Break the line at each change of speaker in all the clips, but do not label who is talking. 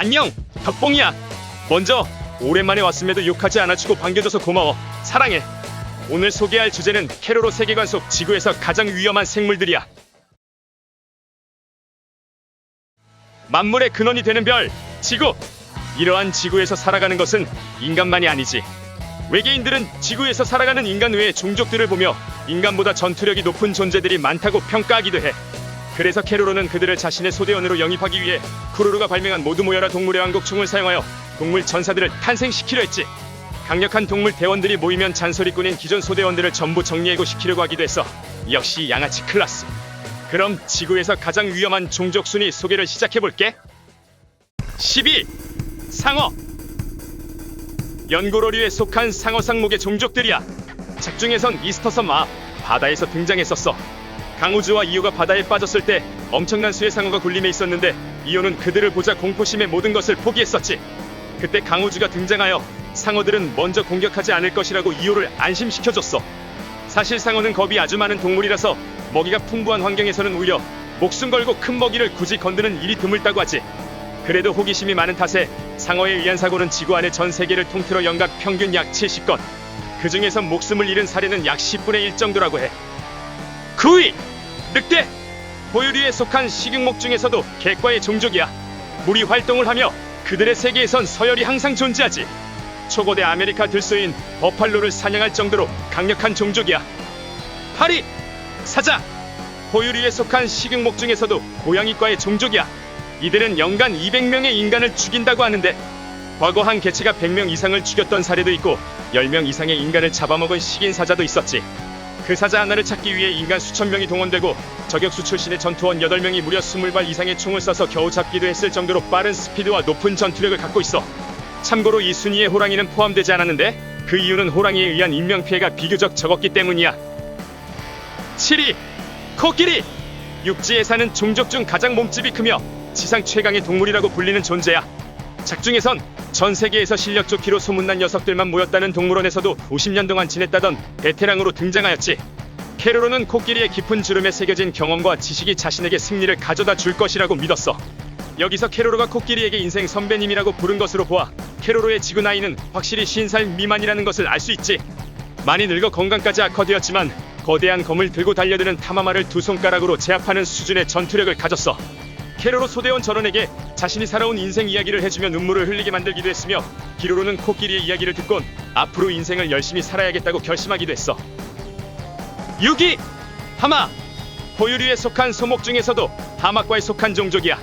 안녕, 덕봉이야. 먼저 오랜만에 왔음에도 욕하지 않아주고 반겨줘서 고마워. 사랑해. 오늘 소개할 주제는 캐로로 세계관 속 지구에서 가장 위험한 생물들이야. 만물의 근원이 되는 별, 지구. 이러한 지구에서 살아가는 것은 인간만이 아니지. 외계인들은 지구에서 살아가는 인간 외의 종족들을 보며 인간보다 전투력이 높은 존재들이 많다고 평가하기도 해. 그래서 캐로로는 그들을 자신의 소대원으로 영입하기 위해 쿠루루가 발명한 모두 모여라 동물의 왕국총을 사용하여 동물 전사들을 탄생시키려 했지. 강력한 동물 대원들이 모이면 잔소리꾼인 기존 소대원들을 전부 정리해고 시키려고 하기도 했어. 역시 양아치 클라스. 그럼 지구에서 가장 위험한 종족 순위 소개를 시작해볼게. 12. 상어. 연고로류에 속한 상어 상목의 종족들이야. 작중에선 이스터섬 앞 바다에서 등장했었어. 강우주와 이오가 바다에 빠졌을 때 엄청난 수의 상어가 군림해 있었는데 이오는 그들을 보자 공포심에 모든 것을 포기했었지. 그때 강우주가 등장하여 상어들은 먼저 공격하지 않을 것이라고 이오를 안심시켜줬어. 사실 상어는 겁이 아주 많은 동물이라서 먹이가 풍부한 환경에서는 오히려 목숨 걸고 큰 먹이를 굳이 건드는 일이 드물다고 하지. 그래도 호기심이 많은 탓에 상어에 의한 사고는 지구 안의 전 세계를 통틀어 연간 평균 약 70건. 그 중에서 목숨을 잃은 사례는 약 10분의 1 정도라고 해. 9위! 늑대! 포유류에 속한 식용목 중에서도 객과의 종족이야. 무리 활동을 하며 그들의 세계에선 서열이 항상 존재하지. 초고대 아메리카 들소인 버팔로를 사냥할 정도로 강력한 종족이야. 8위! 사자! 포유류에 속한 식용목 중에서도 고양이과의 종족이야. 이들은 연간 200명의 인간을 죽인다고 하는데 과거 한 개체가 100명 이상을 죽였던 사례도 있고 10명 이상의 인간을 잡아먹은 식인 사자도 있었지. 그 사자 하나를 찾기 위해 인간 수천 명이 동원되고 저격수 출신의 전투원 8명이 무려 20발 이상의 총을 쏴서 겨우 잡기도 했을 정도로 빠른 스피드와 높은 전투력을 갖고 있어. 참고로 이 순위에 호랑이는 포함되지 않았는데 그 이유는 호랑이에 의한 인명피해가 비교적 적었기 때문이야. 7위 코끼리 육지에 사는 종족 중 가장 몸집이 크며 지상 최강의 동물이라고 불리는 존재야. 작중에선 전 세계에서 실력 좋기로 소문난 녀석들만 모였다는 동물원에서도 50년 동안 지냈다던 베테랑으로 등장하였지. 캐로로는 코끼리의 깊은 주름에 새겨진 경험과 지식이 자신에게 승리를 가져다 줄 것이라고 믿었어. 여기서 캐로로가 코끼리에게 인생 선배님이라고 부른 것으로 보아 캐로로의 지구 나이는 확실히 50살 미만이라는 것을 알 수 있지. 많이 늙어 건강까지 악화되었지만 거대한 검을 들고 달려드는 타마마를 두 손가락으로 제압하는 수준의 전투력을 가졌어. 캐로로 소대원 전원에게 자신이 살아온 인생 이야기를 해주며 눈물을 흘리게 만들기도 했으며 기로로는 코끼리의 이야기를 듣곤 앞으로 인생을 열심히 살아야겠다고 결심하기도 했어. 6위 하마 포유류에 속한 소목 중에서도 하마과에 속한 종족이야.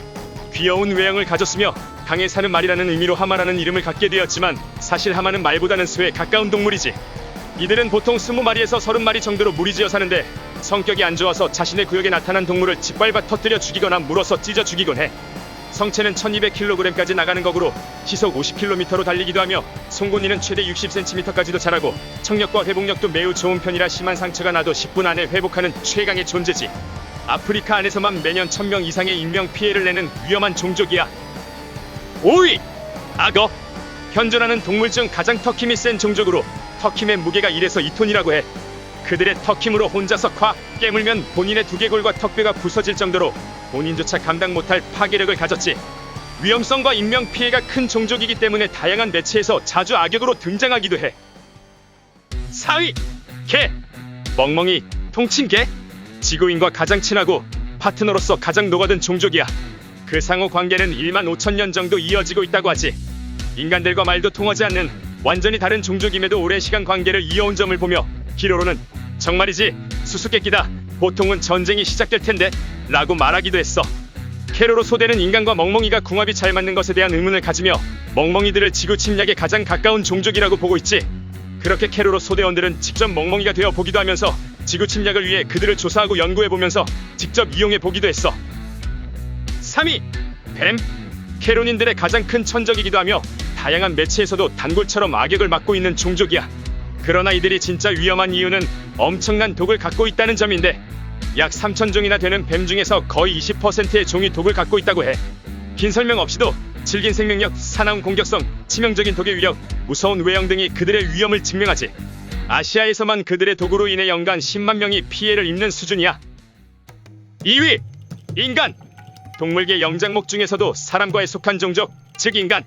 귀여운 외형을 가졌으며 강에 사는 말이라는 의미로 하마라는 이름을 갖게 되었지만 사실 하마는 말보다는 수에 가까운 동물이지. 이들은 보통 20마리에서 30마리 정도로 무리지어 사는데 성격이 안 좋아서 자신의 구역에 나타난 동물을 짓밟아 터뜨려 죽이거나 물어서 찢어 죽이곤 해. 성체는 1200kg까지 나가는 거구로 시속 50km로 달리기도 하며 송곳니는 최대 60cm까지도 자라고 청력과 회복력도 매우 좋은 편이라 심한 상처가 나도 10분 안에 회복하는 최강의 존재지. 아프리카 안에서만 매년 1000명 이상의 인명 피해를 내는 위험한 종족이야. 5위! 악어! 현존하는 동물 중 가장 턱힘이 센 종족으로 턱힘의 무게가 1에서 2톤이라고 해. 그들의 턱 힘으로 혼자서 콱 깨물면 본인의 두개골과 턱뼈가 부서질 정도로 본인조차 감당 못할 파괴력을 가졌지. 위험성과 인명 피해가 큰 종족이기 때문에 다양한 매체에서 자주 악역으로 등장하기도 해. 4위 개 멍멍이 통친 개 지구인과 가장 친하고 파트너로서 가장 녹아든 종족이야. 그 상호 관계는 1만 5천 년 정도 이어지고 있다고 하지. 인간들과 말도 통하지 않는 완전히 다른 종족임에도 오랜 시간 관계를 이어온 점을 보며 기로로는 정말이지 수수께끼다. 보통은 전쟁이 시작될 텐데 라고 말하기도 했어. 캐로로 소대는 인간과 멍멍이가 궁합이 잘 맞는 것에 대한 의문을 가지며 멍멍이들을 지구 침략에 가장 가까운 종족이라고 보고 있지. 그렇게 캐로로 소대원들은 직접 멍멍이가 되어 보기도 하면서 지구 침략을 위해 그들을 조사하고 연구해 보면서 직접 이용해 보기도 했어. 3위 뱀 캐로닌들의 가장 큰 천적이기도 하며 다양한 매체에서도 단골처럼 악역을 맡고 있는 종족이야. 그러나 이들이 진짜 위험한 이유는 엄청난 독을 갖고 있다는 점인데 약 3천 종이나 되는 뱀 중에서 거의 20%의 종이 독을 갖고 있다고 해. 긴 설명 없이도 질긴 생명력, 사나운 공격성, 치명적인 독의 위력, 무서운 외형 등이 그들의 위험을 증명하지. 아시아에서만 그들의 독으로 인해 연간 10만 명이 피해를 입는 수준이야. 2위 인간 동물계 영장목 중에서도 사람과에 속한 종족 즉 인간.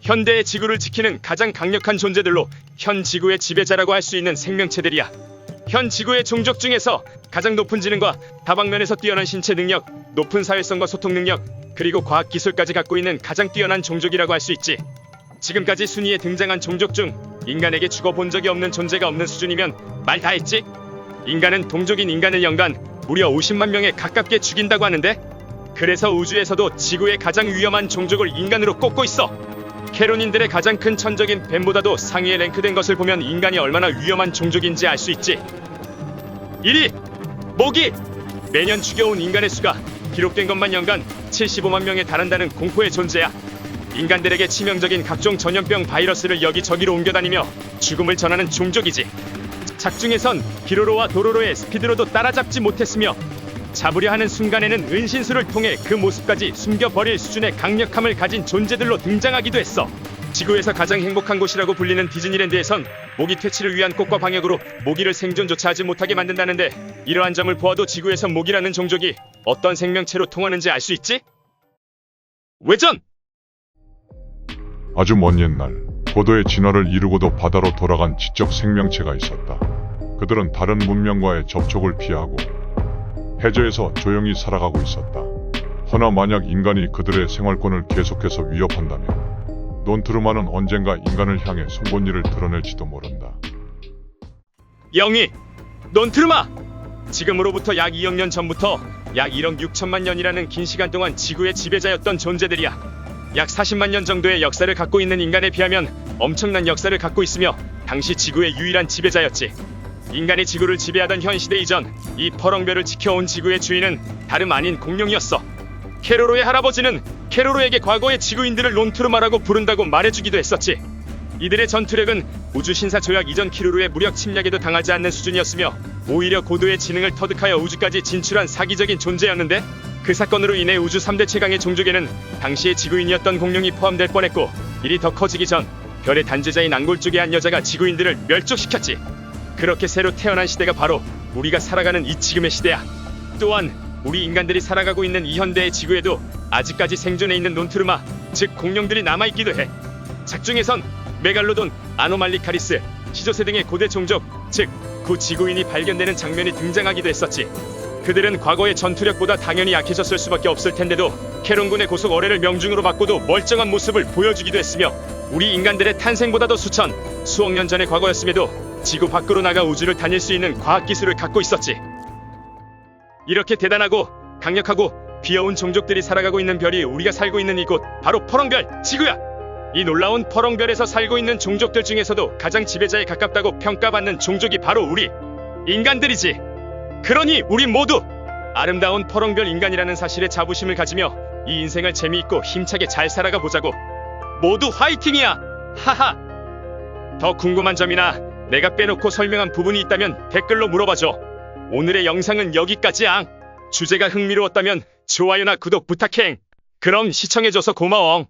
현대의 지구를 지키는 가장 강력한 존재들로 현 지구의 지배자라고 할 수 있는 생명체들이야. 현 지구의 종족 중에서 가장 높은 지능과 다방면에서 뛰어난 신체 능력, 높은 사회성과 소통 능력, 그리고 과학 기술까지 갖고 있는 가장 뛰어난 종족이라고 할 수 있지. 지금까지 순위에 등장한 종족 중 인간에게 죽어본 적이 없는 존재가 없는 수준이면 말 다 했지? 인간은 동족인 인간을 연간 무려 50만 명에 가깝게 죽인다고 하는데 그래서 우주에서도 지구의 가장 위험한 종족을 인간으로 꼽고 있어. 캐론인들의 가장 큰 천적인 뱀보다도 상위에 랭크된 것을 보면 인간이 얼마나 위험한 종족인지 알 수 있지. 1위 모기 매년 죽여온 인간의 수가 기록된 것만 연간 75만 명에 달한다는 공포의 존재야. 인간들에게 치명적인 각종 전염병 바이러스를 여기저기로 옮겨다니며 죽음을 전하는 종족이지. 작중에선 기로로와 도로로의 스피드로도 따라잡지 못했으며 잡으려 하는 순간에는 은신술을 통해 그 모습까지 숨겨버릴 수준의 강력함을 가진 존재들로 등장하기도 했어. 지구에서 가장 행복한 곳이라고 불리는 디즈니랜드에선 모기 퇴치를 위한 꽃과 방역으로 모기를 생존조차 하지 못하게 만든다는데 이러한 점을 보아도 지구에선 모기라는 종족이 어떤 생명체로 통하는지 알 수 있지? 외전!
아주 먼 옛날 고도의 진화를 이루고도 바다로 돌아간 지적 생명체가 있었다. 그들은 다른 문명과의 접촉을 피하고 해저에서 조용히 살아가고 있었다. 허나 만약 인간이 그들의 생활권을 계속해서 위협한다면 논트루마는 언젠가 인간을 향해 송곳니를 드러낼지도 모른다.
영희, 넌트르마! 지금으로부터 약 2억 년 전부터 약 1억 6천만 년이라는 긴 시간 동안 지구의 지배자였던 존재들이야. 약 40만 년 정도의 역사를 갖고 있는 인간에 비하면 엄청난 역사를 갖고 있으며 당시 지구의 유일한 지배자였지. 인간이 지구를 지배하던 현 시대 이전 이 퍼렁별을 지켜온 지구의 주인은 다름 아닌 공룡이었어. 캐로로의 할아버지는 캐로로에게 과거의 지구인들을 론트르마라고 부른다고 말해주기도 했었지. 이들의 전투력은 우주 신사 조약 이전 키루루의 무력 침략에도 당하지 않는 수준이었으며 오히려 고도의 지능을 터득하여 우주까지 진출한 사기적인 존재였는데 그 사건으로 인해 우주 3대 최강의 종족에는 당시의 지구인이었던 공룡이 포함될 뻔했고 일이 더 커지기 전 별의 단죄자인 앙골 쪽의 한 여자가 지구인들을 멸족시켰지. 그렇게 새로 태어난 시대가 바로 우리가 살아가는 이 지금의 시대야. 또한 우리 인간들이 살아가고 있는 이 현대의 지구에도 아직까지 생존해 있는 논트르마, 즉 공룡들이 남아 있기도 해. 작중에선 메갈로돈, 아노말리카리스, 시조새 등의 고대 종족, 즉 구 지구인이 발견되는 장면이 등장하기도 했었지. 그들은 과거의 전투력보다 당연히 약해졌을 수밖에 없을 텐데도 캐론군의 고속 어뢰를 명중으로 바꿔도 멀쩡한 모습을 보여주기도 했으며 우리 인간들의 탄생보다도 수천, 수억 년 전의 과거였음에도 지구 밖으로 나가 우주를 다닐 수 있는 과학 기술을 갖고 있었지. 이렇게 대단하고 강력하고 귀여운 종족들이 살아가고 있는 별이 우리가 살고 있는 이곳 바로 퍼렁별 지구야. 이 놀라운 퍼렁별에서 살고 있는 종족들 중에서도 가장 지배자에 가깝다고 평가받는 종족이 바로 우리 인간들이지. 그러니 우리 모두 아름다운 퍼렁별 인간이라는 사실에 자부심을 가지며 이 인생을 재미있고 힘차게 잘 살아가 보자고. 모두 화이팅이야. 하하. 더 궁금한 점이나 내가 빼놓고 설명한 부분이 있다면 댓글로 물어봐줘. 오늘의 영상은 여기까지야. 주제가 흥미로웠다면 좋아요나 구독 부탁해. 그럼 시청해줘서 고마워.